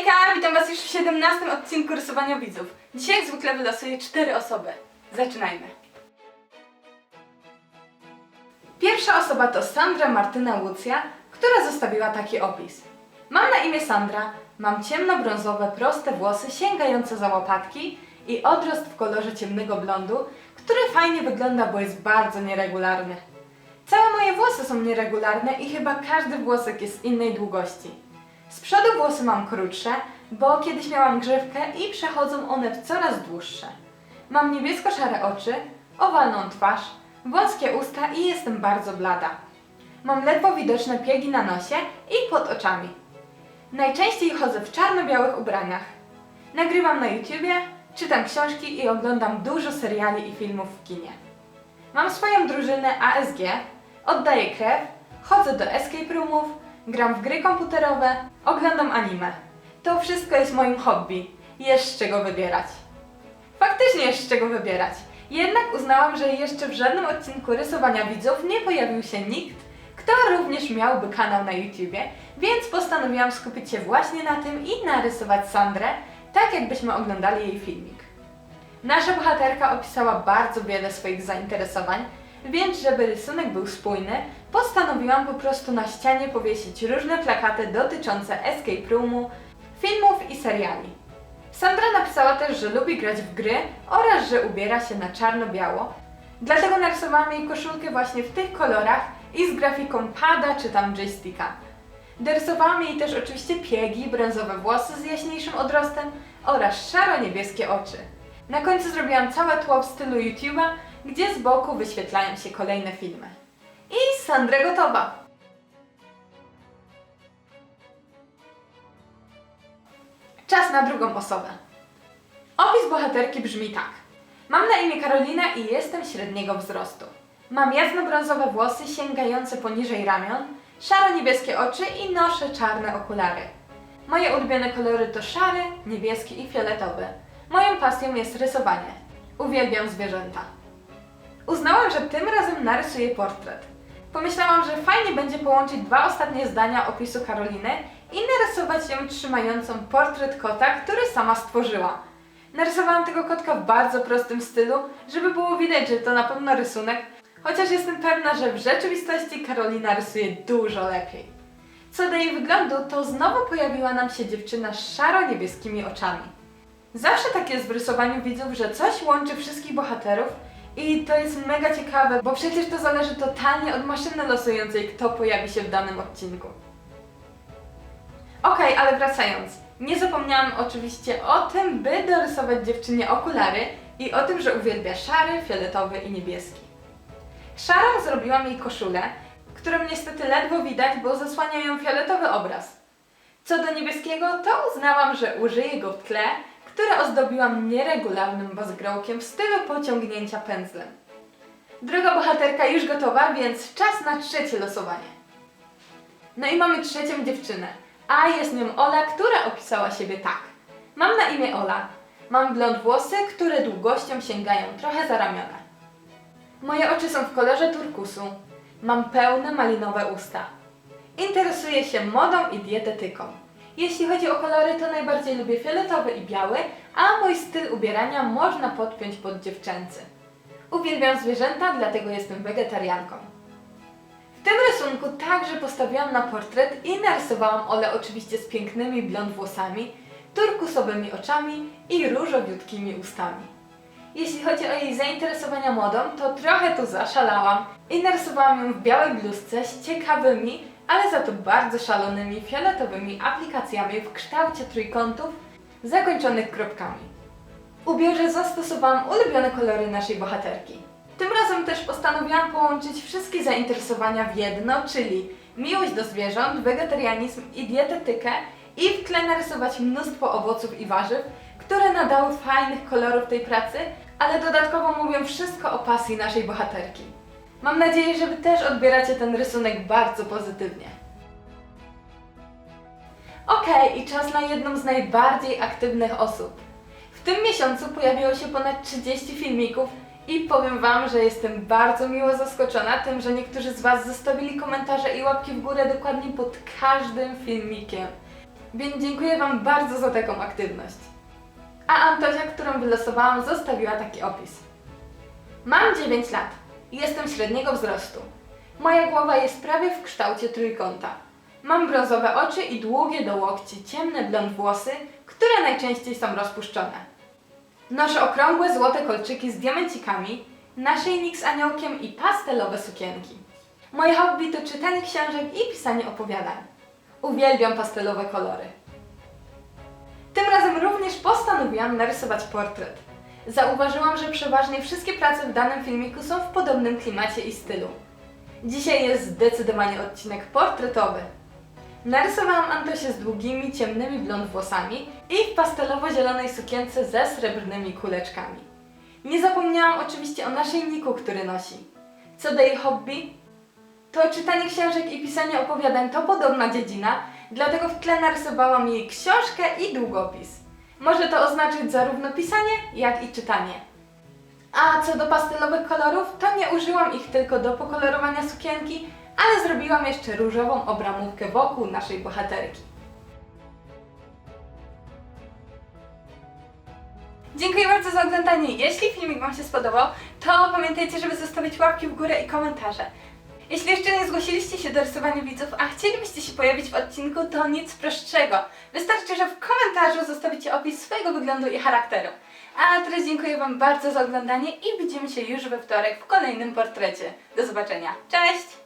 Hejka, witam Was już w 17 odcinku rysowania widzów. Dzisiaj jak zwykle wylosuję 4 osoby. Zaczynajmy. Pierwsza osoba to Sandra Martyna Łucja, która zostawiła taki opis. Mam na imię Sandra, mam ciemnobrązowe, proste włosy sięgające za łopatki i odrost w kolorze ciemnego blondu, który fajnie wygląda, bo jest bardzo nieregularny. Całe moje włosy są nieregularne i chyba każdy włosek jest innej długości. Z przodu włosy mam krótsze, bo kiedyś miałam grzywkę i przechodzą one w coraz dłuższe. Mam niebiesko-szare oczy, owalną twarz, wąskie usta i jestem bardzo blada. Mam ledwo widoczne piegi na nosie i pod oczami. Najczęściej chodzę w czarno-białych ubraniach. Nagrywam na YouTubie, czytam książki i oglądam dużo seriali i filmów w kinie. Mam swoją drużynę ASG, oddaję krew, chodzę do escape roomów, gram w gry komputerowe, oglądam anime. To wszystko jest moim hobby. Jest z czego wybierać. Faktycznie jest z czego wybierać. Jednak uznałam, że jeszcze w żadnym odcinku rysowania widzów nie pojawił się nikt, kto również miałby kanał na YouTubie, więc postanowiłam skupić się właśnie na tym i narysować Sandrę, tak jakbyśmy oglądali jej filmik. Nasza bohaterka opisała bardzo wiele swoich zainteresowań, więc żeby rysunek był spójny, postanowiłam po prostu na ścianie powiesić różne plakaty dotyczące escape roomu, filmów i seriali. Sandra napisała też, że lubi grać w gry oraz że ubiera się na czarno-biało, dlatego narysowałam jej koszulkę właśnie w tych kolorach i z grafiką pada czy tam joysticka. Dorysowałam jej też oczywiście piegi, brązowe włosy z jaśniejszym odrostem oraz szaro-niebieskie oczy. Na końcu zrobiłam całe tło w stylu YouTube'a, gdzie z boku wyświetlają się kolejne filmy. I Sandra gotowa! Czas na drugą osobę. Opis bohaterki brzmi tak. Mam na imię Karolina i jestem średniego wzrostu. Mam jasno-brązowe włosy sięgające poniżej ramion, szaro-niebieskie oczy i noszę czarne okulary. Moje ulubione kolory to szary, niebieski i fioletowy. Moją pasją jest rysowanie. Uwielbiam zwierzęta. Uznałam, że tym razem narysuję portret. Pomyślałam, że fajnie będzie połączyć dwa ostatnie zdania opisu Karoliny i narysować ją trzymającą portret kota, który sama stworzyła. Narysowałam tego kotka w bardzo prostym stylu, żeby było widać, że to na pewno rysunek, chociaż jestem pewna, że w rzeczywistości Karolina rysuje dużo lepiej. Co do jej wyglądu, to znowu pojawiła nam się dziewczyna z szaro-niebieskimi oczami. Zawsze tak jest w rysowaniu widzów, że coś łączy wszystkich bohaterów i to jest mega ciekawe, bo przecież to zależy totalnie od maszyny losującej, kto pojawi się w danym odcinku. Okej, ale wracając. Nie zapomniałam oczywiście o tym, by dorysować dziewczynie okulary i o tym, że uwielbia szary, fioletowy i niebieski. Szarą zrobiłam jej koszulę, którą niestety ledwo widać, bo zasłania ją fioletowy obraz. Co do niebieskiego, to uznałam, że użyję go w tle, które ozdobiłam nieregularnym bazgrołkiem w stylu pociągnięcia pędzlem. Druga bohaterka już gotowa, więc czas na trzecie losowanie. No i mamy trzecią dziewczynę, a jest nią Ola, która opisała siebie tak. Mam na imię Ola. Mam blond włosy, które długością sięgają trochę za ramiona. Moje oczy są w kolorze turkusu. Mam pełne malinowe usta. Interesuję się modą i dietetyką. Jeśli chodzi o kolory, to najbardziej lubię fioletowy i biały, a mój styl ubierania można podpiąć pod dziewczęcy. Uwielbiam zwierzęta, dlatego jestem wegetarianką. W tym rysunku także postawiłam na portret i narysowałam Ole oczywiście z pięknymi blond włosami, turkusowymi oczami i różowiutkimi ustami. Jeśli chodzi o jej zainteresowania modą, to trochę tu zaszalałam i narysowałam ją w białej bluzce z ciekawymi, ale za to bardzo szalonymi fioletowymi aplikacjami w kształcie trójkątów zakończonych kropkami. W ubiorze zastosowałam ulubione kolory naszej bohaterki. Tym razem też postanowiłam połączyć wszystkie zainteresowania w jedno, czyli miłość do zwierząt, wegetarianizm i dietetykę i w tle narysować mnóstwo owoców i warzyw, które nadały fajnych kolorów tej pracy, ale dodatkowo mówią wszystko o pasji naszej bohaterki. Mam nadzieję, że Wy też odbieracie ten rysunek bardzo pozytywnie. Okej, i czas na jedną z najbardziej aktywnych osób. W tym miesiącu pojawiło się ponad 30 filmików i powiem Wam, że jestem bardzo miło zaskoczona tym, że niektórzy z Was zostawili komentarze i łapki w górę dokładnie pod każdym filmikiem. więc dziękuję Wam bardzo za taką aktywność. A Antosia, którą wylosowałam, zostawiła taki opis. Mam 9 lat jestem średniego wzrostu. Moja głowa jest prawie w kształcie trójkąta. Mam brązowe oczy i długie do łokci ciemne blond włosy, które najczęściej są rozpuszczone. Noszę okrągłe złote kolczyki z diamencikami, naszyjnik z aniołkiem i pastelowe sukienki. Moje hobby to czytanie książek i pisanie opowiadań. Uwielbiam pastelowe kolory. Tym razem również postanowiłam narysować portret. Zauważyłam, że przeważnie wszystkie prace w danym filmiku są w podobnym klimacie i stylu. Dzisiaj jest zdecydowanie odcinek portretowy. Narysowałam Antosię z długimi, ciemnymi blond włosami i w pastelowo-zielonej sukience ze srebrnymi kuleczkami. Nie zapomniałam oczywiście o naszyjniku, który nosi. Co do jej hobby, to czytanie książek i pisanie opowiadań to podobna dziedzina, dlatego w tle narysowałam jej książkę i długopis. Może to oznaczać zarówno pisanie, jak i czytanie. A co do pastelowych kolorów, to nie użyłam ich tylko do pokolorowania sukienki, ale zrobiłam jeszcze różową obramówkę wokół naszej bohaterki. Dziękuję bardzo za oglądanie. Jeśli filmik Wam się spodobał, to pamiętajcie, żeby zostawić łapki w górę i komentarze. Jeśli jeszcze nie zgłosiliście się do rysowania widzów, a chcielibyście się pojawić w odcinku, to nic prostszego. Wystarczy, że w komentarzu zostawicie opis swojego wyglądu i charakteru. A teraz dziękuję Wam bardzo za oglądanie i widzimy się już we wtorek w kolejnym portrecie. Do zobaczenia. Cześć!